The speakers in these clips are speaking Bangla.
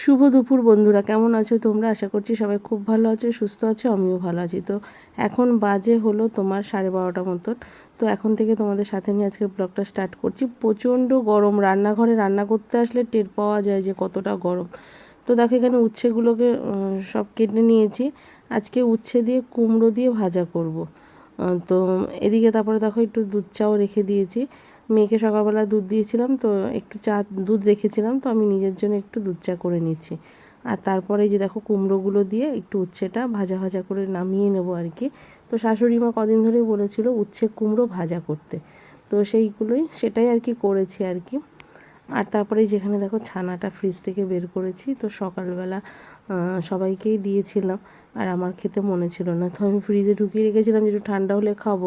শুভ দুপুর বন্ধুরা, কেমন আছো তোমরা? আশা করছি সবাই খুব ভালো আছো, সুস্থ আছো, আমিও ভালো আছি। তো এখন বাজে হলো তোমার সাড়ে বারোটা মতন। তো এখন থেকে তোমাদের সাথে নিয়ে আজকে ব্লগটা স্টার্ট করছি। প্রচণ্ড গরম, রান্নাঘরে রান্না করতে আসলে টের পাওয়া যায় যে কতটা গরম। তো দেখো এখানে উচ্ছেগুলোকে সব কেটে নিয়েছি। আজকে উচ্ছে দিয়ে কুমড়ো দিয়ে ভাজা করব। তো এদিকে তারপরে দেখো একটু দুধ চাও রেখে দিয়েছি। মেয়েকে সকালবেলা দুধ দিয়েছিলাম, তো একটু চা, দুধ রেখেছিলাম, তো আমি নিজের জন্য একটু দুধ চা করে নিচ্ছি। আর তারপরে যে দেখো কুমড়োগুলো দিয়ে একটু উচ্ছেটা ভাজা ভাজা করে নামিয়ে নেব আর কি। তো শাশুড়ি মা কদিন ধরেই বলেছিল উচ্ছে কুমড়ো ভাজা করতে। তো সেইগুলোই সেটাই আর কি করেছি আর কি। আর তারপরে যেখানে দেখো ছানাটা ফ্রিজ থেকে বের করেছি, তো সকালবেলা সবাইকেই দিয়েছিলাম। আর আমার খেতে মনে ছিল না। তো আমি ফ্রিজে ঢুকিয়ে রেখেছিলাম যে একটু ঠান্ডা হলে খাব।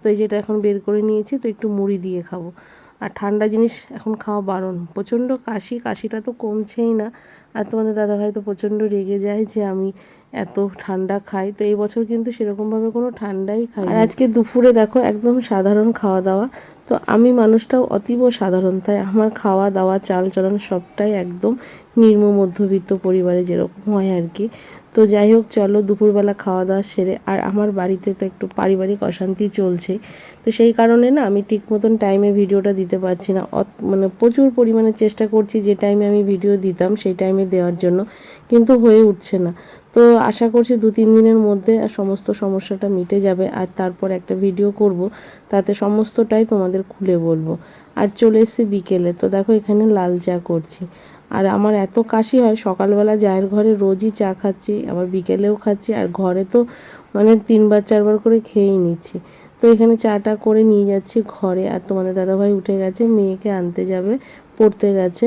তো এই যেটা এখন বের করে নিয়েছি, তো একটু মুড়ি দিয়ে খাব। আর ঠান্ডা জিনিস এখন খাওয়া বারণ। প্রচণ্ড কাশি, কাশিটা তো কমছেই না। আর তোমাদের দাদাভাই তো প্রচণ্ড রেগে যায় যে আমি এত ঠান্ডা খাই। তো এই বছর কিন্তু সেরকমভাবে কোনো ঠান্ডাই খাই আর আজকে দুপুরে দেখো একদম সাধারণ খাওয়া দাওয়া। তো আমি মানুষটাও অতীব সাধারণ, তাই আমার খাওয়া দাওয়া চাল চলন সবটাই একদম নিম্ন মধ্যবিত্ত পরিবারে যেরকম হয় আর কি। তো যাই হোক, চলো দুপুরবেলা খাওয়া দাওয়া সেরে। আর আমার বাড়িতে তো একটু পারিবারিক অশান্তি চলছে। তো সেই কারণে না, আমি ঠিক মতন টাইমে ভিডিওটা দিতে পারছি না। মানে প্রচুর পরিমাণে চেষ্টা করছি যে টাইমে আমি ভিডিও দিতাম, সেই টাইমে দেওয়ার জন্য। কিন্তু হয়ে উঠছে না। তো আশা করছি দু তিন দিনের মধ্যে সমস্ত সমস্যাটা মিটে যাবে। আর তারপর একটা ভিডিও করব। তাতে সমস্তটাই তোমাদের খুলে বলব। আর চলে এসেছি বিকেলে। তো দেখো এখানে লাল চা করছি। আর আমার এত কাশি হয়, সকালবেলা জায়ের ঘরে রোজই চা খাচ্ছি, আবার বিকেলেও খাচ্ছি, আর ঘরে তো মানে তিনবার, চারবার করে খেয়েই নিচ্ছি। তো এখানে চাটা করে নিয়ে যাচ্ছি ঘরে, আর তোমাদের দাদাভাই উঠে গেছে, মেয়েকে আনতে যাবে, পড়তে গেছে,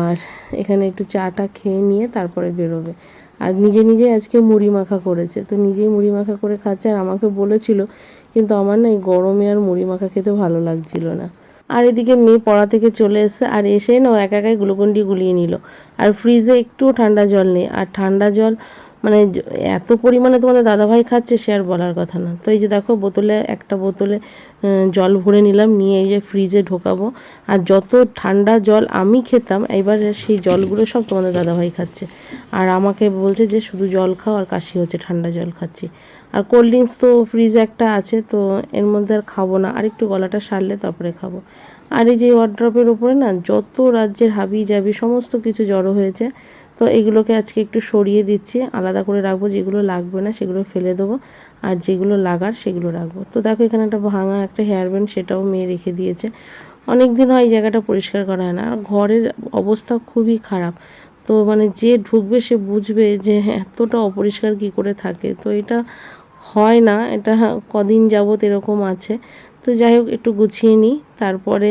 আর এখানে একটু চাটা খেয়ে নিয়ে তারপরে বেরোবে। আর নিজে নিজে আজকে মুড়ি মাখা করেছে, তো নিজেই মুড়ি মাখা করে খাচ্ছে, আর আমাকে বলেছিল, কিন্তু আমার না এই গরমে আর মুড়ি মাখা খেতে ভালো লাগছিল না। আর এদিকে মেয়ে পড়া থেকে চলে এসে আর এসে না ও একা একাই গ্লুকন্ডি গুলিয়ে নিল। আর ফ্রিজে একটুও ঠান্ডা জল নেই। আর ঠান্ডা জল মানে এত পরিমাণে তোমাদের দাদাভাই খাচ্ছে, সে আর বলার কথা না। তো এই যে দেখো, বোতলে, একটা বোতলে জল ভরে নিলাম, নিয়ে এই যে ফ্রিজে ঢোকাবো। আর যত ঠান্ডা জল আমি খেতাম, এবার সেই জলগুলো সব তোমাদের দাদাভাই খাচ্ছে। আর আমাকে বলছে যে, শুধু জল খাও আর কাশি হচ্ছে, ঠান্ডা জল খাচ্ছি। আর কোল্ড ড্রিঙ্কস তো ফ্রিজে একটা আছে, তো এর মধ্যে আর খাব না। আর একটু গলাটা সারলে তারপরে খাব। আর এই যে ওয়ার্ড্রপের উপরে না, যত রাজ্যের হাবি জাবি সমস্ত কিছু জড়ো হয়েছে। তো এগুলোকে আজকে একটু সরিয়ে দিচ্ছি। আলাদা করে রাখব, যেগুলো লাগবে না সেগুলো ফেলে দেবো। আর যেগুলো লাগার সেগুলো রাখব। তো দেখো এখানে একটা ভাঙা একটা হেয়ার ব্যান্ড সেটাও মেয়ে রেখে দিয়েছে। অনেক দিন হয় এই জায়গাটা পরিষ্কার করা হয় না। আর ঘরের অবস্থা খুবই খারাপ। তো মানে যে ঢুকবে সে বুঝবে যে এতটা অপরিষ্কার কি করে থাকে। তো এটা হয় না। এটা কদিন যাবত এরকম আছে। তো যাই হোক, একটু গুছিয়ে নিই। তারপরে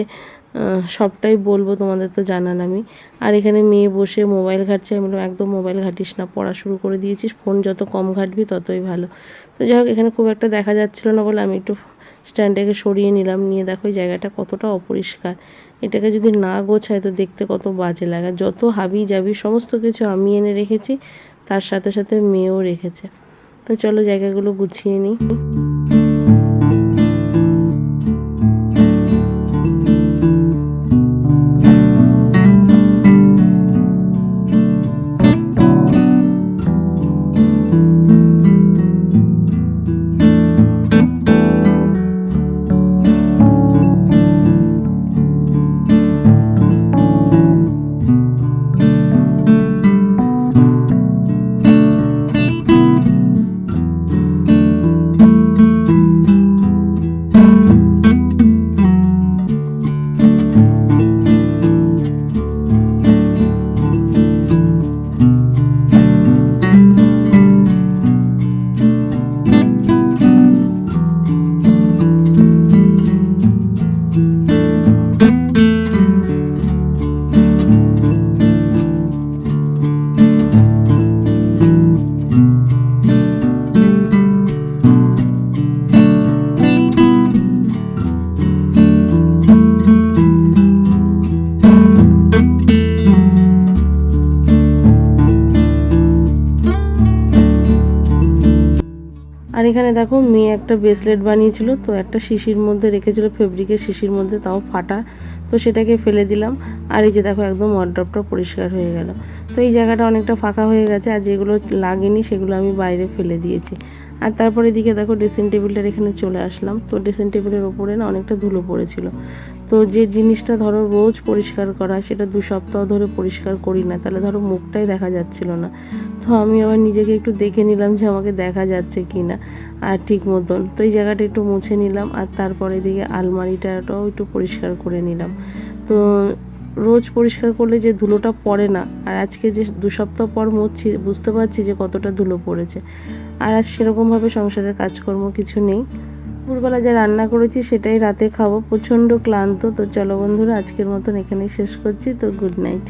সবটাই বলব, তোমাদের তো জানান আমি। আর এখানে মেয়ে বসে মোবাইল ঘাটছে, আমি বললাম, একদম মোবাইল ঘাটিস না, পড়া শুরু করে দিয়েছিস, ফোন যত কম ঘাটবি ততই ভালো। তো যাই হোক, এখানে খুব একটা দেখা যাচ্ছিল না বলে আমি একটু স্ট্যান্ডটাকে সরিয়ে নিলাম, নিয়ে দেখো এই জায়গাটা কতটা অপরিষ্কার। এটাকে যদি না গোছায় তো দেখতে কত বাজে লাগে। যত হাবি যাবি, সমস্ত কিছু আমি এনে রেখেছি, তার সাথে সাথে মেয়েও রেখেছে। তো চলো জায়গাগুলো গুছিয়ে নিই। এখানে দেখো মেয়ে একটা ব্রেসলেট বানিয়েছিল, তো একটা শিশির মধ্যে রেখেছিল ফেব্রিকের শিশির মধ্যে, তাও ফাটা। তো সেটাকে ফেলে দিলাম। আর এই যে দেখো একদম ওয়ার্ড্রপটা পরিষ্কার হয়ে গেল। তো এই জায়গাটা অনেকটা ফাঁকা হয়ে গেছে, আর যেগুলো লাগেনি সেগুলো আমি বাইরে ফেলে দিয়েছি। আর তারপরে এদিকে দেখো ড্রেসিং টেবিলটার এখানে চলে আসলাম। তো ড্রেসিং টেবিলের ওপরে না অনেকটা ধুলো পড়েছিল। তো যে জিনিসটা ধরো রোজ পরিষ্কার করা সেটা দু সপ্তাহ ধরে পরিষ্কার করি না। তাহলে ধরো মুখটাই দেখা যাচ্ছিল না। তো আমি আবার নিজেকে একটু দেখে নিলাম যে আমাকে দেখা যাচ্ছে কি না আর ঠিক মতন। তো এই জায়গাটা একটু মুছে নিলাম আর তারপরে দিকে আলমারিটাটাও একটু পরিষ্কার করে নিলাম। তো রোজ পরিষ্কার করলে যে ধুলোটা পড়ে না, আর আজকে যে দু সপ্তাহ পর মুছছি, বুঝতে পারছি যে কতটা ধুলো পড়েছে। আর আজ সেরকমভাবে সংসারের কাজকর্ম কিছু নেই। দুপুরবেলা যা রান্না করেছি সেটাই রাতে খাব, প্রচণ্ড ক্লান্ত। তো চলো বন্ধুরা, আজকের মতন এখানেই শেষ করছি। তো গুড নাইট